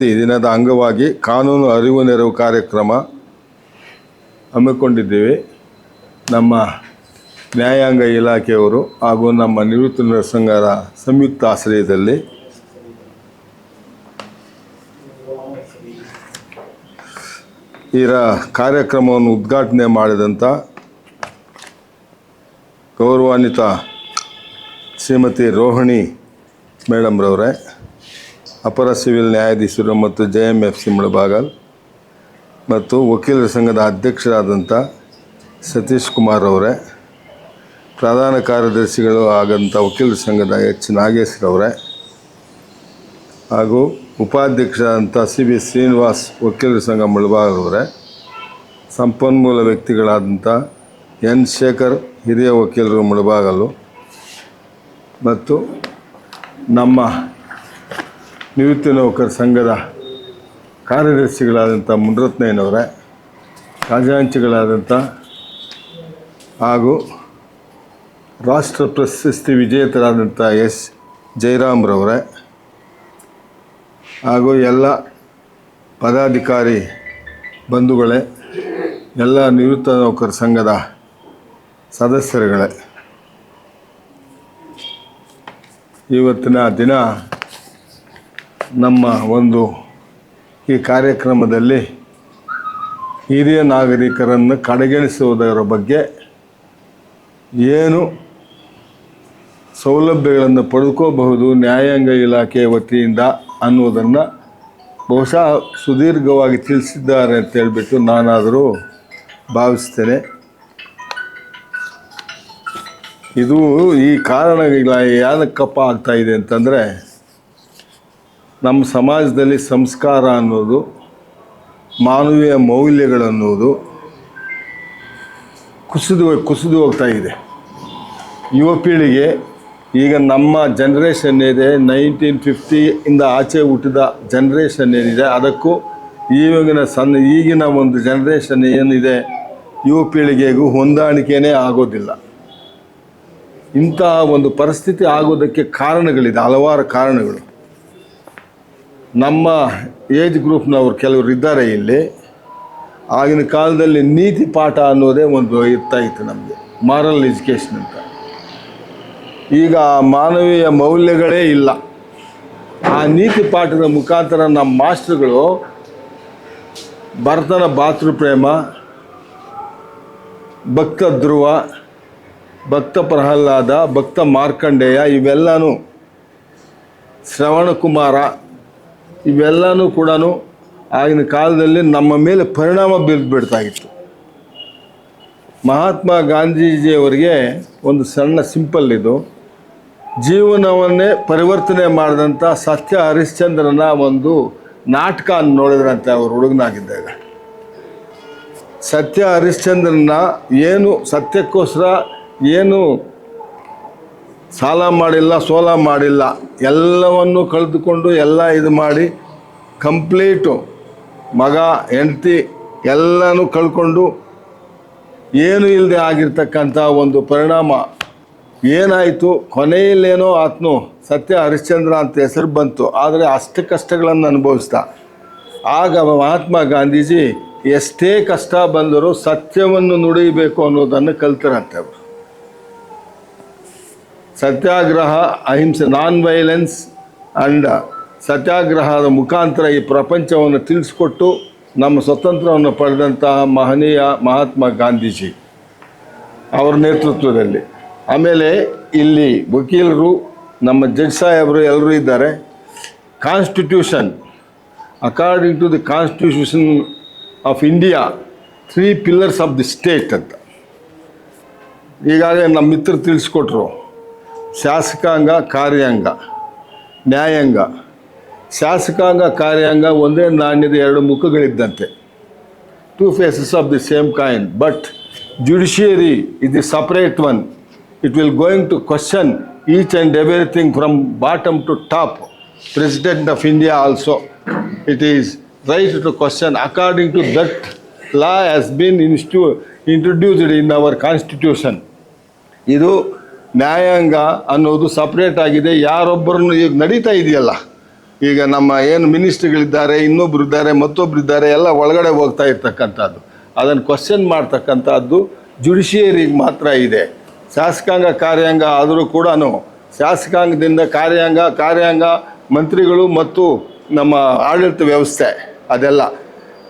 ಈ ದಿನದ ಅಂಗವಾಗಿ ಕಾನೂನು ಅರಿವು ನೆರವು ಕಾರ್ಯಕ್ರಮ ಹಮ್ಮಿಕೊಂಡಿದ್ದೇವೆ. ನಮ್ಮ ನ್ಯಾಯಾಂಗ ಇಲಾಖೆಯವರು ಹಾಗೂ ನಮ್ಮ ನಿವೃತ್ತ ನರಸಂಗರ ಸಂಯುಕ್ತ ಆಶ್ರಯದಲ್ಲಿ ಇರ ಕಾರ್ಯಕ್ರಮವನ್ನು ಉದ್ಘಾಟನೆ ಮಾಡಿದಂಥ ಗೌರವಾನ್ವಿತ ಶ್ರೀಮತಿ ರೋಹಿಣಿ ಮೇಡಮ್ರವರೇ ಅಪರ ಸಿವಿಲ್ ನ್ಯಾಯಾಧೀಶರು ಮತ್ತು J M F C Mulbagal ಮತ್ತು ವಕೀಲರ ಸಂಘದ ಅಧ್ಯಕ್ಷರಾದಂಥ ಸತೀಶ್ ಕುಮಾರ್ ಅವರೇ, ಪ್ರಧಾನ ಕಾರ್ಯದರ್ಶಿಗಳು ಆಗಂಥ ವಕೀಲರ ಸಂಘದ ಎಚ್. ನಾಗೇಶ್ರವರೇ ಹಾಗೂ ಉಪಾಧ್ಯಕ್ಷರಾದಂಥ ಸಿ ಬಿ ಶ್ರೀನಿವಾಸ್ ವಕೀಲರ ಸಂಘ ಮುಳಬಾಗಲವರೇ ಸಂಪನ್ಮೂಲ ವ್ಯಕ್ತಿಗಳಾದಂಥ ಎನ್. ಶೇಖರ್ ಹಿರಿಯ ವಕೀಲರು ಮುಳಬಾಗಲು ಮತ್ತು ನಮ್ಮ ನಿವೃತ್ತ ನೌಕರ ಸಂಘದ ಕಾರ್ಯದರ್ಶಿಗಳಾದಂಥ ಮುನ್ರತ್ನಯ್ಯನವರೇ ಖಜಾಂಚಿಗಳಾದಂಥ ಹಾಗೂ ರಾಷ್ಟ್ರ ಪ್ರಶಸ್ತಿ ವಿಜೇತರಾದಂಥ ಎಸ್. ಜಯರಾಮ್ರವರೇ ಹಾಗೂ ಎಲ್ಲ ಪದಾಧಿಕಾರಿ ಬಂಧುಗಳೇ, ಎಲ್ಲ ನಿವೃತ್ತ ನೌಕರ ಸಂಘದ ಸದಸ್ಯರುಗಳೇ, ಇವತ್ತಿನ ದಿನ ನಮ್ಮ ಒಂದು ಈ ಕಾರ್ಯಕ್ರಮದಲ್ಲಿ ಹಿರಿಯ ನಾಗರಿಕರನ್ನು ಕಡೆಗಣಿಸುವುದರ ಬಗ್ಗೆ ಏನು ಸೌಲಭ್ಯಗಳನ್ನು ಪಡೆದುಕೋಬಹುದು ನ್ಯಾಯಾಂಗ ಇಲಾಖೆಯ ವತಿಯಿಂದ ಅನ್ನುವುದನ್ನು ಬಹುಶಃ ಸುದೀರ್ಘವಾಗಿ ತಿಳಿಸಿದ್ದಾರೆ ಅಂತ ಹೇಳಿಬಿಟ್ಟು ನಾನಾದರೂ ಭಾವಿಸ್ತೇನೆ. ಇದು ಈ ಕಾರಣಗಳ ಯಾವುದಕ್ಕಪ್ಪ ಆಗ್ತಾಯಿದೆ ಅಂತಂದರೆ ನಮ್ಮ ಸಮಾಜದಲ್ಲಿ ಸಂಸ್ಕಾರ ಅನ್ನೋದು, ಮಾನವೀಯ ಮೌಲ್ಯಗಳನ್ನೋದು ಕುಸಿದು ಕುಸಿದು ಹೋಗ್ತಾ ಇದೆ. ಯುವ ಪೀಳಿಗೆ ಈಗ ನಮ್ಮ ಜನ್ರೇಷನ್ ಇದೆ ನೈನ್ಟೀನ್ ಫಿಫ್ಟಿಯಿಂದ ಆಚೆ ಹುಟ್ಟಿದ ಜನ್ರೇಷನ್ ಏನಿದೆ, ಅದಕ್ಕೂ ಈಗಿನ ಸಣ್ಣ ಈಗಿನ ಒಂದು ಜನ್ರೇಷನ್ ಏನಿದೆ, ಯುವ ಪೀಳಿಗೆಗೂ ಹೊಂದಾಣಿಕೆಯೇ ಆಗೋದಿಲ್ಲ. ಇಂತಹ ಒಂದು ಪರಿಸ್ಥಿತಿ ಆಗೋದಕ್ಕೆ ಕಾರಣಗಳಿದೆ, ಹಲವಾರು ಕಾರಣಗಳು. ನಮ್ಮ ಏಜ್ ಗ್ರೂಪ್ನವರು ಕೆಲವರು ಇದ್ದಾರೆ ಇಲ್ಲಿ. ಆಗಿನ ಕಾಲದಲ್ಲಿ ನೀತಿ ಪಾಠ ಅನ್ನೋದೇ ಒಂದು ಇರ್ತಾ ಇತ್ತು ನಮಗೆ. ಮಾರಲ್ ಎಜುಕೇಷನ್ ಅಂತ. ಈಗ ಮಾನವೀಯ ಮೌಲ್ಯಗಳೇ ಇಲ್ಲ. ಆ ನೀತಿ ಪಾಠದ ಮುಖಾಂತರ ನಮ್ಮ ಮಾಸ್ಟರ್ಗಳು ಭರತನ ಭಾತೃಪ್ರೇಮ, ಭಕ್ತ ಧ್ರುವ, ಭಕ್ತ ಪ್ರಹ್ಲಾದ, ಭಕ್ತ ಮಾರ್ಕಂಡೇಯ ಇವೆಲ್ಲನೂ ಶ್ರವಣ ಕುಮಾರ ಇವೆಲ್ಲನೂ ಕೂಡ ಆಗಿನ ಕಾಲದಲ್ಲಿ ನಮ್ಮ ಮೇಲೆ ಪರಿಣಾಮ ಬೀರ್ಬಿಡ್ತಾ ಇತ್ತು ಮಹಾತ್ಮ ಗಾಂಧೀಜಿಯವರಿಗೆ ಒಂದು ಸಣ್ಣ ಸಿಂಪಲ್ ಇದು. ಜೀವನವನ್ನೇ ಪರಿವರ್ತನೆ ಮಾಡಿದಂಥ ಸತ್ಯ ಹರಿಶ್ಚಂದ್ರನ ಒಂದು ನಾಟಕ ನೋಡಿದ್ರಂತೆ ಅವರು ಹುಡುಗನಾಗಿದ್ದಾಗ. ಸತ್ಯ ಹರಿಶ್ಚಂದ್ರನ ಏನು ಸತ್ಯಕ್ಕೋಸ್ಕರ ಏನು ಸಾಲ ಮಾಡಿಲ್ಲ, ಸೋಲ ಮಾಡಿಲ್ಲ, ಎಲ್ಲವನ್ನು ಕಳೆದುಕೊಂಡು ಎಲ್ಲ ಇದು ಮಾಡಿ ಕಂಪ್ಲೀಟು. ಮಗ, ಹೆಂಡತಿ ಎಲ್ಲನೂ ಕಳ್ಕೊಂಡು ಏನು ಇಲ್ಲದೆ ಆಗಿರ್ತಕ್ಕಂಥ ಒಂದು ಪರಿಣಾಮ. ಏನಾಯಿತು? ಕೊನೆಯಲ್ಲೇನೋ ಆತನು ಸತ್ಯ ಹರಿಶ್ಚಂದ್ರ ಅಂತ ಹೆಸರು ಬಂತು. ಆದರೆ ಅಷ್ಟು ಕಷ್ಟಗಳನ್ನು ಅನುಭವಿಸ್ದ. ಆಗ ಮಹಾತ್ಮ ಗಾಂಧೀಜಿ ಎಷ್ಟೇ ಕಷ್ಟ ಬಂದರೂ ಸತ್ಯವನ್ನು ನುಡಿಯಬೇಕು ಅನ್ನೋದನ್ನು ಕಲ್ತರಂತೆ ಸತ್ಯಾಗ್ರಹ, ಅಹಿಂಸೆ ನಾನ್ ವೈಲೆನ್ಸ್ ಆ್ಯಂಡ್ ಸತ್ಯಾಗ್ರಹದ ಮುಖಾಂತರ ಈ ಪ್ರಪಂಚವನ್ನು ತಿಳಿಸ್ಕೊಟ್ಟು ನಮ್ಮ ಸ್ವತಂತ್ರವನ್ನು ಪಡೆದಂತಹ ಮಹನೀಯ ಮಹಾತ್ಮ ಗಾಂಧೀಜಿ ಅವರ ನೇತೃತ್ವದಲ್ಲಿ. ಆಮೇಲೆ ಇಲ್ಲಿ ವಕೀಲರು, ನಮ್ಮ ಜಡ್ಜ್ ಸಾಹೇಬರು ಎಲ್ಲರೂ ಇದ್ದಾರೆ. Constitution according to the constitution of India three pillars of the state ಅಂತ. ಈಗಾಗಲೇ ನಮ್ಮ ಮಿತ್ರರು ತಿಳಿಸ್ಕೊಟ್ರು. ಶಾಸಕಾಂಗ, ಕಾರ್ಯಾಂಗ, ನ್ಯಾಯಾಂಗ. ಶಾಸಕಾಂಗ, ಕಾರ್ಯಾಂಗ ಒಂದೇ ನಾಣ್ಯದ ಎರಡು ಮುಖಗಳಿದ್ದಂತೆ. Two faces of the same coin but judiciary is the separate one it will going to question each and everything from bottom to top president of India also it is right to question according to that law has been ಇನ್ಸ್ಟ್ಯೂ introduced in our constitution ಇದು ನ್ಯಾಯಾಂಗ ಅನ್ನೋದು separate ಆಗಿದೆ. ಯಾರೊಬ್ಬರನ್ನು ಈಗ ನಡೀತಾ ಇದೆಯಲ್ಲ? ಈಗ ನಮ್ಮ ಏನು ಮಿನಿಸ್ಟ್ರಿಗಳಿದ್ದಾರೆ ಇನ್ನೊಬ್ರು ಇದ್ದಾರೆ ಮತ್ತೊಬ್ರು ಇದ್ದಾರೆ ಎಲ್ಲ ಒಳಗಡೆ ಹೋಗ್ತಾ ಇರ್ತಕ್ಕಂಥದ್ದು. ಅದನ್ನು ಕ್ವಶನ್ ಮಾಡ್ತಕ್ಕಂಥದ್ದು ಜುಡಿಷಿಯರಿಗೆ ಮಾತ್ರ ಇದೆ. ಶಾಸಕಾಂಗ, ಕಾರ್ಯಾಂಗ ಆದರೂ ಕೂಡ ಶಾಸಕಾಂಗದಿಂದ ಕಾರ್ಯಾಂಗ ಕಾರ್ಯಾಂಗ ಮಂತ್ರಿಗಳು ಮತ್ತು ನಮ್ಮ ಆಡಳಿತ ವ್ಯವಸ್ಥೆ ಅದೆಲ್ಲ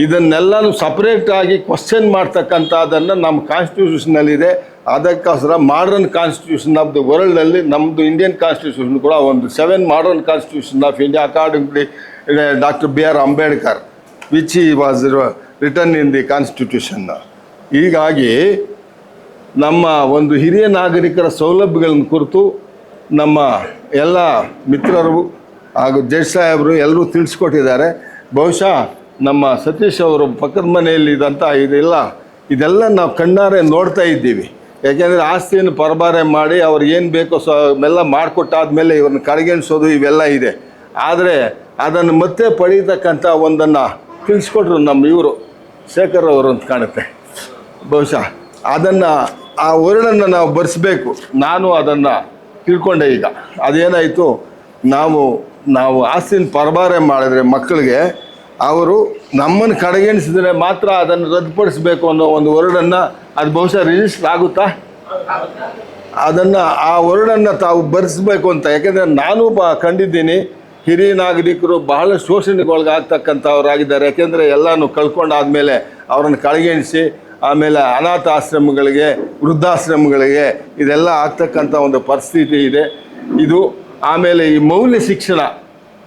ಇದನ್ನೆಲ್ಲನೂ ಸಪ್ರೇಟಾಗಿ ಕ್ವಶನ್ ಮಾಡ್ತಕ್ಕಂಥದ್ದನ್ನು ನಮ್ಮ ಕಾನ್ಸ್ಟಿಟ್ಯೂಷನಲ್ಲಿದೆ ಅದಕ್ಕೋಸ್ಕರ ಮಾಡರ್ನ್ ಕಾನ್ಸ್ಟಿಟ್ಯೂಷನ್ ಆಫ್ ದಿ ವರ್ಲ್ಡಲ್ಲಿ ನಮ್ಮದು ಇಂಡಿಯನ್ ಕಾನ್ಸ್ಟಿಟ್ಯೂಷನ್ ಕೂಡ ಒಂದು seven modern constitution of India accordingly doctor B R Ambedkar which he was written in the constitution ಹೀಗಾಗಿ ನಮ್ಮ ಒಂದು ಹಿರಿಯ ನಾಗರಿಕರ ಸೌಲಭ್ಯಗಳನ್ನು ಕುರಿತು ನಮ್ಮ ಎಲ್ಲ ಮಿತ್ರರು ಹಾಗೂ ಜಡ್ಜ್ ಸಾಹೇಬರು ಎಲ್ಲರೂ ತಿಳಿಸ್ಕೊಟ್ಟಿದ್ದಾರೆ. ಬಹುಶಃ ನಮ್ಮ ಸತೀಶ್ ಅವರು ಪಕ್ಕದ ಮನೆಯಲ್ಲಿ ಇದಂಥ ಇದೆಲ್ಲ ಇದೆಲ್ಲ ನಾವು ಕಣ್ಣಾರೆ ನೋಡ್ತಾ ಇದ್ದೀವಿ. ಯಾಕೆಂದರೆ ಆಸ್ತಿಯನ್ನು ಪರಬಾರೆ ಮಾಡಿ ಅವ್ರಿಗೆ ಏನು ಬೇಕೋ ಸೊ, ಎಲ್ಲ ಮಾಡಿಕೊಟ್ಟಾದ್ಮೇಲೆ ಇವ್ರನ್ನ ಕಡೆಗಣಿಸೋದು ಇವೆಲ್ಲ ಇದೆ. ಆದರೆ ಅದನ್ನು ಮತ್ತೆ ಪಡೀತಕ್ಕಂಥ ಒಂದನ್ನು ತಿಳಿಸ್ಕೊಟ್ರು ನಮ್ಮ ಇವರು, ಶೇಖರ್ ಅವರು ಅಂತ ಕಾಣುತ್ತೆ. ಬಹುಶಃ ಅದನ್ನು, ಆ ವರ್ಣನ್ನು ನಾವು ಬರೆಸ್ಬೇಕು. ನಾನು ಅದನ್ನು ತಿಳ್ಕೊಂಡೆ ಈಗ. ಅದೇನಾಯಿತು, ನಾವು ನಾವು ಆಸ್ತಿನ ಪರಬಾರೆ ಮಾಡಿದ್ರೆ ಮಕ್ಕಳಿಗೆ ಅವರು ನಮ್ಮನ್ನು ಕಡೆಗಣಿಸಿದ್ರೆ ಮಾತ್ರ ಅದನ್ನು ರದ್ದುಪಡಿಸಬೇಕು ಅನ್ನೋ ಒಂದು ವರ್ಡನ್ನು ಅದು ಬಹುಶಃ ರಿಜಿಸ್ಟರ್ ಆಗುತ್ತಾ? ಅದನ್ನು ಆ ವರ್ಡನ್ನು ತಾವು ಬರೆಸಬೇಕು ಅಂತ. ಯಾಕೆಂದರೆ ನಾನು ಬ ಕಂಡಿದ್ದೀನಿ, ಹಿರಿಯ ನಾಗರಿಕರು ಬಹಳ ಶೋಷಣೆಗೊಳಗಾಗ್ತಕ್ಕಂಥವ್ರಾಗಿದ್ದಾರೆ. ಯಾಕೆಂದರೆ ಎಲ್ಲನೂ ಕಳ್ಕೊಂಡಾದ್ಮೇಲೆ ಅವರನ್ನು ಕಡೆಗಣಿಸಿ, ಆಮೇಲೆ ಅನಾಥ ಆಶ್ರಮಗಳಿಗೆ, ವೃದ್ಧಾಶ್ರಮಗಳಿಗೆ ಇದೆಲ್ಲ ಆಗ್ತಕ್ಕಂಥ ಒಂದು ಪರಿಸ್ಥಿತಿ ಇದೆ. ಇದು ಆಮೇಲೆ ಈ ಮೌಲ್ಯ ಶಿಕ್ಷಣ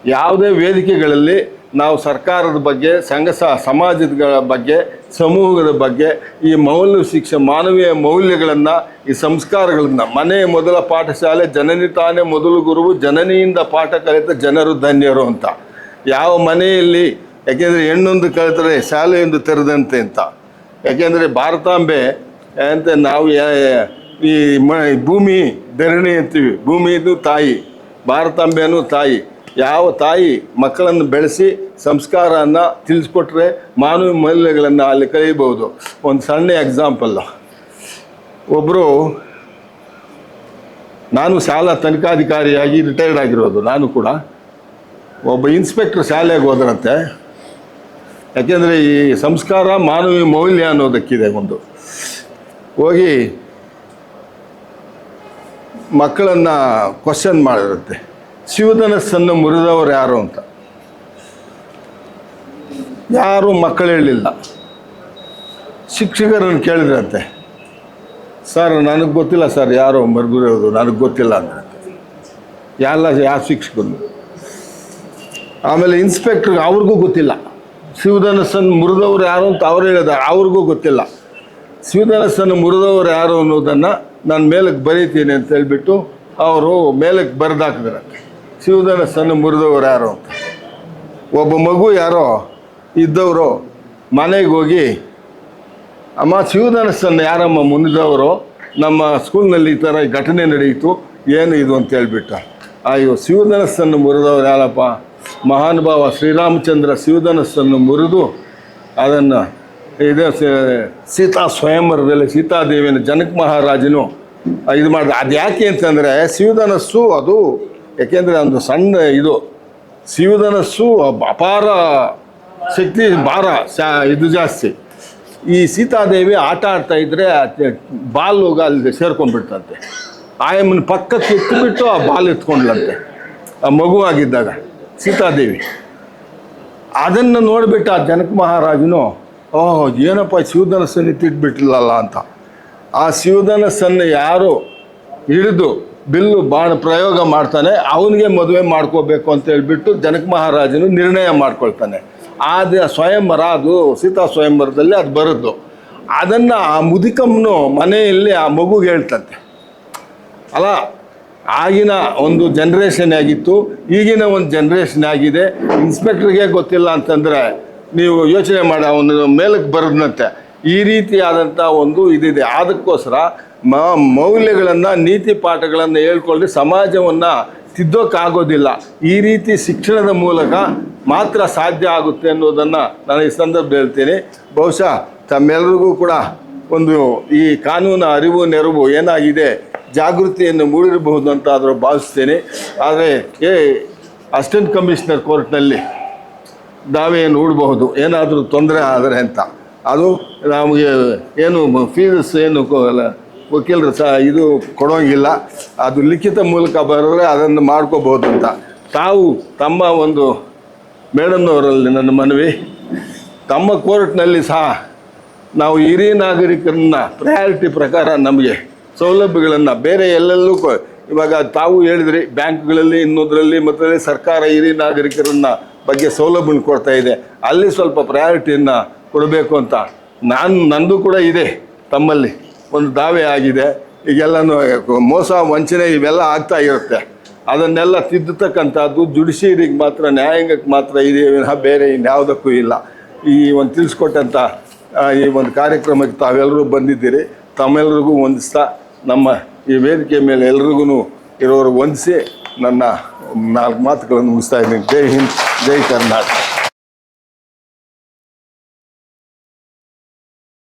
ಯಾವುದೇ ವೇದಿಕೆಗಳಲ್ಲಿ ನಾವು ಸರ್ಕಾರದ ಬಗ್ಗೆ, ಸಂಘ ಸಹ ಸಮಾಜದ ಬಗ್ಗೆ ಸಮೂಹದ ಬಗ್ಗೆ ಈ ಮೌಲ್ಯ ಶಿಕ್ಷೆ, ಮಾನವೀಯ ಮೌಲ್ಯಗಳನ್ನು, ಈ ಸಂಸ್ಕಾರಗಳನ್ನು, ಮನೆ ಮೊದಲ ಪಾಠಶಾಲೆ, ಜನನಿ ತಾನೇ ಮೊದಲು ಗುರುವು, ಜನನಿಯಿಂದ ಪಾಠ ಕಲಿತ ಜನರು ಧನ್ಯರು ಅಂತ. ಯಾವ ಮನೆಯಲ್ಲಿ, ಯಾಕೆಂದರೆ ಹೆಣ್ಣೊಂದು ಕಲಿತರೆ ಶಾಲೆಯೊಂದು ತೆರೆದಂತೆ ಅಂತ. ಯಾಕೆಂದರೆ ಭಾರತಾಂಬೆ ಅಂತ ನಾವು ಈ ಮ, ಭೂಮಿ ಧರಣಿ ಅಂತೀವಿ. ಭೂಮಿದು ತಾಯಿ, ಭಾರತಾಂಬೆನೂ ತಾಯಿ. ಯಾವ ತಾಯಿ ಮಕ್ಕಳನ್ನು ಬೆಳೆಸಿ ಸಂಸ್ಕಾರವನ್ನು ತಿಳಿಸ್ಕೊಟ್ರೆ ಮಾನವ ಮೌಲ್ಯಗಳನ್ನು ಅಲ್ಲಿ ಕಲಿಯಬಹುದು. ಒಂದು ಸಣ್ಣ ಎಕ್ಸಾಂಪಲ್ಲು ಒಬ್ಬರು ನಾನು ಶಾಲಾ ತನಿಖಾಧಿಕಾರಿಯಾಗಿ ರಿಟೈರ್ಡ್ ಆಗಿರೋದು, ನಾನು ಕೂಡ. ಒಬ್ಬ ಇನ್ಸ್ಪೆಕ್ಟರ್ ಶಾಲೆಗೆ ಹೋದ್ರಂತೆ ಯಾಕೆಂದರೆ ಈ ಸಂಸ್ಕಾರ ಮಾನವೀಯ ಮೌಲ್ಯ ಅನ್ನೋದಕ್ಕಿದೆ ಒಂದು. ಹೋಗಿ ಮಕ್ಕಳನ್ನು ಕ್ವಶನ್ ಮಾಡಿರುತ್ತೆ. ಶಿವಧನಸ್ಸನ್ನು ಮುರಿದವರು ಯಾರು ಅಂತ? ಯಾರು ಮಕ್ಕಳು ಹೇಳಿಲ್ಲ. ಶಿಕ್ಷಕರನ್ನು ಕೇಳಿದ್ರಂತೆ. ಸರ್, ನನಗೆ ಗೊತ್ತಿಲ್ಲ ಸರ್, ಯಾರು ಮರೆದಿರೋದು ನನಗೆ ಗೊತ್ತಿಲ್ಲ ಅಂತ ಎಲ್ಲ ಯಾವ ಶಿಕ್ಷಕರು? ಆಮೇಲೆ ಇನ್ಸ್ಪೆಕ್ಟರ್ ಅವ್ರಿಗೂ ಗೊತ್ತಿಲ್ಲ. ಶಿವಧನಸ್ಸನ್ನು ಮುರಿದವರು ಯಾರು ಅಂತ ಅವ್ರು ಹೇಳಿದ್ದಾರೆ, ಅವ್ರಿಗೂ ಗೊತ್ತಿಲ್ಲ. ಶಿವಧನಸ್ಸನ್ನು ಮುರಿದವರು ಯಾರು ಅನ್ನೋದನ್ನು ನಾನು ಮೇಲಕ್ಕೆ ಬರೀತೀನಿ ಅಂತ ಹೇಳಿಬಿಟ್ಟು, ಅವರು ಮೇಲಕ್ಕೆ ಬರೆದಾಕಿದ್ರು ಸಣ್ಣ ಮುರಿದವ್ರು ಯಾರು? ಒಬ್ಬ ಮಗು ಯಾರೋ? ಇದ್ದವರು? ಮನೆಗೆ ಹೋಗಿ, ಅಮ್ಮ ಶಿವಧನಸ್ಸನ್ನು ಯಾರಮ್ಮ ಮುನಿದವರು? ನಮ್ಮ ಸ್ಕೂಲ್ನಲ್ಲಿ ಈ ಥರ ಘಟನೆ ನಡೆಯಿತು. ಏನು ಇದು? ಅಂತ ಹೇಳ್ಬಿಟ್ಟ. ಅಯ್ಯೋ ಶಿವಧನಸ್ಸನ್ನು ಮುರಿದವ್ರು ಯಾರಪ್ಪ? ಮಹಾನುಭಾವ ಶ್ರೀರಾಮಚಂದ್ರ ಶಿವಧನಸ್ಸನ್ನು ಮುರಿದು ಅದನ್ನು ಇದೇ ಸೀತಾ ಸ್ವಯಂವರದಲ್ಲಿ ಸೀತಾದೇವಿನ ಜನಕ ಮಹಾರಾಜನು ಇದು ಮಾಡಿದ. ಅದು ಯಾಕೆ ಅಂತಂದರೆ ಶಿವಧನಸ್ಸು ಅದು ಯಾಕೆಂದರೆ ಒಂದು ಸಣ್ಣ ಇದು ಶಿವಧನಸ್ಸು ಅಪಾರ ಶಕ್ತಿ ಭಾರ ಇದು ಜಾಸ್ತಿ. ಈ ಸೀತಾದೇವಿ ಆಟ ಆಡ್ತಾ ಇದ್ರೆ ಬಾಲ್ ಅಲ್ಲಿ ಸೇರ್ಕೊಂಡ್ಬಿಡ್ತಂತೆ. ಆಯಮ್ಮನ ಪಕ್ಕಕ್ಕೆ ಎತ್ತಿಬಿಟ್ಟು ಆ ಬಾಲ್ ಎತ್ಕೊಂಡ್ಲಂತೆ. ಆ ಮಗುವಾಗಿದ್ದಾಗ ಸೀತಾದೇವಿ. ಅದನ್ನು ನೋಡಿಬಿಟ್ಟು ಆ ಜನಕ ಮಹಾರಾಜನು, ಓಹ್, ಏನಪ್ಪ ಶಿವಧನಸ್ಸನ್ನು ಎತ್ತಿಟ್ಬಿಟ್ಲಲ್ಲ ಅಂತ. ಆ ಶಿವಧನಸ್ಸನ್ನು ಯಾರು ಹಿಡಿದು ಬಿಲ್ಲು ಬಾಣ ಪ್ರಯೋಗ ಮಾಡ್ತಾನೆ, ಅವನಿಗೆ ಮದುವೆ ಮಾಡ್ಕೋಬೇಕು ಅಂತ ಹೇಳ್ಬಿಟ್ಟು ಜನಕ ಮಹಾರಾಜನು ನಿರ್ಣಯ ಮಾಡ್ಕೊಳ್ತಾನೆ. ಆದ ಸ್ವಯಂವರ, ಅದು ಸೀತಾ ಸ್ವಯಂವರದಲ್ಲಿ ಅದು ಬರೋದು. ಅದನ್ನು ಆ ಮುದುಕಮ್ಮನು ಮನೆಯಲ್ಲಿ ಆ ಮಗುಗೆ ಹೇಳ್ತಂತೆ. ಅಲ್ಲ, ಆಗಿನ ಒಂದು ಜನ್ರೇಷನ್ ಆಗಿತ್ತು, ಈಗಿನ ಒಂದು ಜನ್ರೇಷನ್ ಆಗಿದೆ ಇನ್ಸ್ಪೆಕ್ಟ್ರಿಗೆ ಗೊತ್ತಿಲ್ಲ ಅಂತಂದರೆ ನೀವು ಯೋಚನೆ ಮಾಡಿ, ಅವನು ಮೇಲಕ್ಕೆ ಬರೋದಂತೆ. ಈ ರೀತಿಯಾದಂಥ ಒಂದು ಇದಿದೆ. ಅದಕ್ಕೋಸ್ಕರ ಮ ಮೌಲ್ಯಗಳನ್ನು, ನೀತಿ ಪಾಠಗಳನ್ನು ಹೇಳ್ಕೊಳ್ಳಿ ಸಮಾಜವನ್ನು ತಿದ್ದೋಕ್ಕಾಗೋದಿಲ್ಲ ಈ ರೀತಿ ಶಿಕ್ಷಣದ ಮೂಲಕ ಮಾತ್ರ ಸಾಧ್ಯ ಆಗುತ್ತೆ ಅನ್ನೋದನ್ನು ನಾನು ಈ ಸಂದರ್ಭ ಹೇಳ್ತೀನಿ. ಬಹುಶಃ ತಮ್ಮೆಲ್ಲರಿಗೂ ಕೂಡ ಒಂದು ಈ ಕಾನೂನು ಅರಿವು, ನೆರವು ಏನಾಗಿದೆ, ಜಾಗೃತಿಯನ್ನು ಮೂಡಿರಬಹುದು ಅಂತ ಆದರೂ ಭಾವಿಸ್ತೇನೆ. ಆದರೆ, ಏ, ಅಸಿಸ್ಟೆಂಟ್ ಕಮಿಷನರ್ ಕೋರ್ಟ್ನಲ್ಲಿ ದಾವೆಯನ್ನು ಹೂಡಬಹುದು ಏನಾದರೂ ತೊಂದರೆ ಆದರೆ ಅಂತ. ಅದು ನಮಗೆ ಏನು ಫೀಸ್ ಏನು ವಕೀಲರು ಸಹ ಇದು ಕೊಡೋಂಗಿಲ್ಲ. ಅದು ಲಿಖಿತ ಮೂಲಕ ಬರೋದ್ರೆ ಅದನ್ನು ಮಾಡ್ಕೋಬಹುದು ಅಂತ. ತಾವು ತಮ್ಮ ಒಂದು ಮೇಡಮ್ನವರಲ್ಲಿ ನನ್ನ ಮನವಿ, ತಮ್ಮ ಕೋರ್ಟ್ನಲ್ಲಿ ಸಹ ನಾವು ಹಿರಿಯ ನಾಗರಿಕರನ್ನ ಪ್ರಯಾರಿಟಿ ಪ್ರಕಾರ ನಮಗೆ ಸೌಲಭ್ಯಗಳನ್ನು ಬೇರೆ ಎಲ್ಲೆಲ್ಲೂ ಕೊ- ಇವಾಗ ತಾವು ಹೇಳಿದ್ರಿ, ಬ್ಯಾಂಕ್ಗಳಲ್ಲಿ, ಇನ್ನೊಂದರಲ್ಲಿ ಮತ್ತು ಸರ್ಕಾರ ಹಿರಿಯ ನಾಗರಿಕರನ್ನ ಬಗ್ಗೆ ಸೌಲಭ್ಯ ಕೊಡ್ತಾ ಇದೆ. ಅಲ್ಲಿ ಸ್ವಲ್ಪ ಪ್ರಯಾರಿಟಿಯನ್ನು ಕೊಡಬೇಕು ಅಂತ. ನಾನು, ನಂದು ಕೂಡ ಇದೆ ತಮ್ಮಲ್ಲಿ. ಒಂದು ದಾವೆ ಆಗಿದೆ. ಈಗೆಲ್ಲನೂ ಮೋಸ, ವಂಚನೆ ಇವೆಲ್ಲ ಆಗ್ತಾ ಇರುತ್ತೆ. ಅದನ್ನೆಲ್ಲ ತಿದ್ದತಕ್ಕಂಥದ್ದು ಜುಡಿಷಿಯರಿಗೆ ಮಾತ್ರ, ನ್ಯಾಯಾಂಗಕ್ಕೆ ಮಾತ್ರ ಇದೆ, ವಿನಃ ಬೇರೆ ಇನ್ಯಾವುದಕ್ಕೂ ಇಲ್ಲ. ಈ ಒಂದು ತಿಳಿಸ್ಕೊಟ್ಟಂಥ ಈ ಒಂದು ಕಾರ್ಯಕ್ರಮಕ್ಕೆ ತಾವೆಲ್ಲರೂ ಬಂದಿದ್ದೀರಿ. ತಮ್ಮೆಲ್ಲರಿಗೂ ವಂದಿಸ್ತಾ, ನಮ್ಮ ಈ ವೇದಿಕೆ ಮೇಲೆ ಎಲ್ರಿಗೂ ಇರೋರು ವಂದಿಸಿ ನನ್ನ ನಾಲ್ಕು ಮಾತುಗಳನ್ನು ಮುಗಿಸ್ತಾ ಇದ್ದೀನಿ. ಜೈ ಹಿಂದ್, ಜೈ ಕರ್ನಾಟಕ.